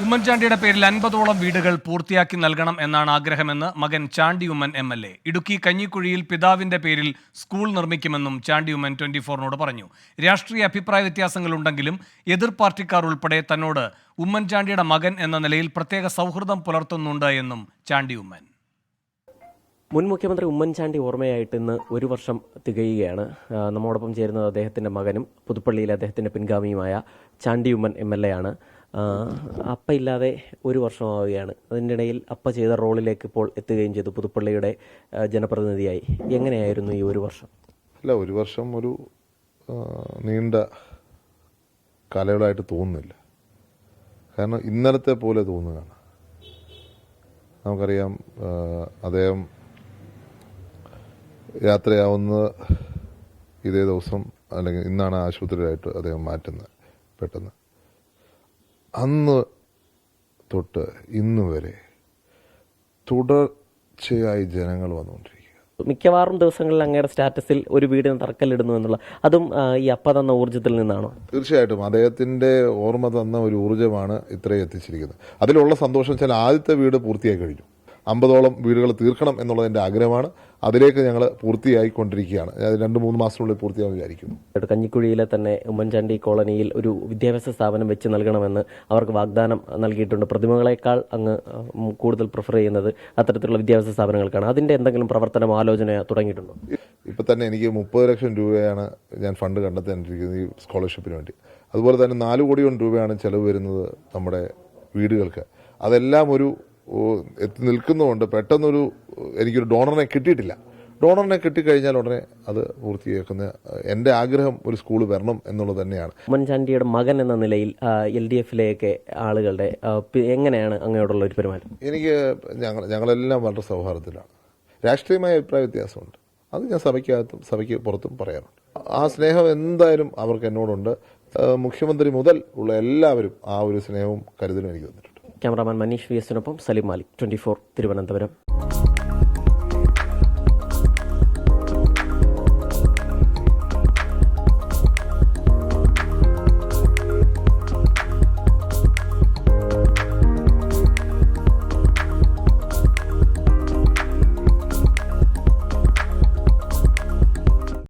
ഉമ്മൻചാണ്ടിയുടെ പേരിൽ അൻപതോളം വീടുകൾ പൂർത്തിയാക്കി നൽകണം എന്നാണ് ആഗ്രഹമെന്ന് മകൻ Chandy Oommen M L A. Idukki കഞ്ഞിക്കുഴിയിൽ പിതാവിന്റെ പേരിൽ സ്കൂൾ നിർമ്മിക്കുമെന്നും ചാണ്ടി ഉമ്മൻ ട്വന്റി ഫോറിനോട് പറഞ്ഞു. രാഷ്ട്രീയ അഭിപ്രായ വ്യത്യാസങ്ങളുണ്ടെങ്കിലും എതിർ പാർട്ടിക്കാർ ഉൾപ്പെടെ തന്നോട് ഉമ്മൻചാണ്ടിയുടെ മകൻ എന്ന നിലയിൽ പ്രത്യേക സൗഹൃദം പുലർത്തുന്നുണ്ട് എന്നും ചാണ്ടി ഉമ്മൻ മുൻ മുഖ്യമന്ത്രി ഉമ്മൻചാണ്ടി ഓർമ്മയായിട്ട് ഇന്ന് ഒരു വർഷം തികയുകയാണ്. നമ്മോടൊപ്പം ചേരുന്നത് അദ്ദേഹത്തിന്റെ മകനും പുതുപ്പള്ളിയിലെ അദ്ദേഹത്തിന്റെ പിൻഗാമിയുമായ Chandy Oommen M L A ആണ്. അപ്പ ഇല്ലാതെ ഒരു വർഷമാവുകയാണ്. അതിന്റെ ഇടയിൽ അപ്പ ചെയ്ത റോളിലേക്ക് ഇപ്പോൾ എത്തുകയും ചെയ്തു പുതുപ്പള്ളിയുടെ ജനപ്രതിനിധിയായി. എങ്ങനെയായിരുന്നു ഈ ഒരു വർഷം? അല്ല ഒരു വർഷം ഒരു നീണ്ട കാലയളവായിട്ട് തോന്നുന്നില്ല. കാരണം ഇന്നലത്തെ പോലെ തോന്നുകയാണ്. നമുക്കറിയാം അദ്ദേഹം യാത്രയാവുന്ന ഇതേ ദിവസം അല്ലെങ്കിൽ ഇന്നാണ് ആശുപത്രിയിലായിട്ട് അദ്ദേഹം മാറ്റുന്നത് പെട്ടെന്ന്. അന്ന് തൊട്ട് ഇന്ന് വരെ തുടർച്ചയായി ജനങ്ങൾ വന്നുകൊണ്ടിരിക്കുക. മിക്കവാറും ദിവസങ്ങളിൽ അങ്ങയുടെ സ്റ്റാറ്റസിൽ ഒരു വീടിന് തറക്കല്ലിടുന്നു എന്നുള്ള അതും ഈ അപ്പ തന്ന ഊർജത്തിൽ നിന്നാണോ? തീർച്ചയായിട്ടും. അദ്ദേഹത്തിന്റെ ഓർമ്മ തന്ന ഒരു ഊർജമാണ് ഇത്രയും എത്തിച്ചിരിക്കുന്നത്. അതിലുള്ള സന്തോഷം വെച്ചാൽ ആദ്യത്തെ വീട് പൂർത്തിയായി കഴിഞ്ഞു. അമ്പതോളം വീടുകൾ തീർക്കണം എന്നുള്ളതിന്റെ ആഗ്രഹമാണ്. അതിലേക്ക് ഞങ്ങൾ പൂർത്തിയായിക്കൊണ്ടിരിക്കുകയാണ്. രണ്ട് മൂന്ന് മാസത്തിനുള്ളിൽ പൂർത്തിയാകും വിചാരിക്കുന്നു. കഞ്ഞിക്കുഴിയിലെ തന്നെ ഉമ്മൻചാണ്ടി കോളനിയിൽ ഒരു വിദ്യാഭ്യാസ സ്ഥാപനം വെച്ച് നൽകണമെന്ന് അവർക്ക് വാഗ്ദാനം നൽകിയിട്ടുണ്ട്. പ്രതിമകളെക്കാൾ അങ്ങ് കൂടുതൽ പ്രിഫർ ചെയ്യുന്നത് അത്തരത്തിലുള്ള വിദ്യാഭ്യാസ സ്ഥാപനങ്ങൾക്കാണ്. അതിന്റെ എന്തെങ്കിലും പ്രവർത്തനം ആലോചന തുടങ്ങിയിട്ടുണ്ടോ? ഇപ്പം തന്നെ എനിക്ക് മുപ്പത് ലക്ഷം രൂപയാണ് ഞാൻ ഫണ്ട് കണ്ടെത്താനിരിക്കുന്നത് ഈ സ്കോളർഷിപ്പിന് വേണ്ടി. അതുപോലെ തന്നെ നാല് കോടിയോളം രൂപയാണ് ചെലവ് വരുന്നത് നമ്മുടെ വീടുകൾക്ക്. അതെല്ലാം ഒരു എത്തി നിൽക്കുന്നതുകൊണ്ട് പെട്ടെന്നൊരു എനിക്കൊരു ഡോണറിനെ കിട്ടിയിട്ടില്ല. ഡോണറിനെ കിട്ടിക്കഴിഞ്ഞാൽ ഉടനെ അത് പൂർത്തിയാക്കുന്ന എന്റെ ആഗ്രഹം ഒരു സ്കൂൾ വരണം എന്നുള്ളത് തന്നെയാണ്. ഉമ്മൻചാണ്ടിയുടെ മകൻ എന്ന നിലയിൽ എൽ ഡി എഫിലെയൊക്കെ ആളുകളുടെ എങ്ങനെയാണ് അങ്ങോട്ടുള്ള ഒരു പെരുമാറ്റം? എനിക്ക് ഞങ്ങൾ ഞങ്ങളെല്ലാം വളരെ സൗഹാർദ്ദത്തിലാണ്. രാഷ്ട്രീയമായ അഭിപ്രായ വ്യത്യാസമുണ്ട്. അത് ഞാൻ സഭയ്ക്കകത്തും സഭയ്ക്ക് പുറത്തും പറയാറുണ്ട്. ആ സ്നേഹം എന്തായാലും അവർക്ക് എന്നോടുണ്ട്. മുഖ്യമന്ത്രി മുതൽ ഉള്ള എല്ലാവരും ആ ഒരു സ്നേഹവും കരുതലും എനിക്ക് തന്നിട്ടുണ്ട്. ക്യാമറാമാൻ മനീഷ് വി എസിനൊപ്പം സലിം മാലിക് ട്വന്റി ഫോർ തിരുവനന്തപുരം.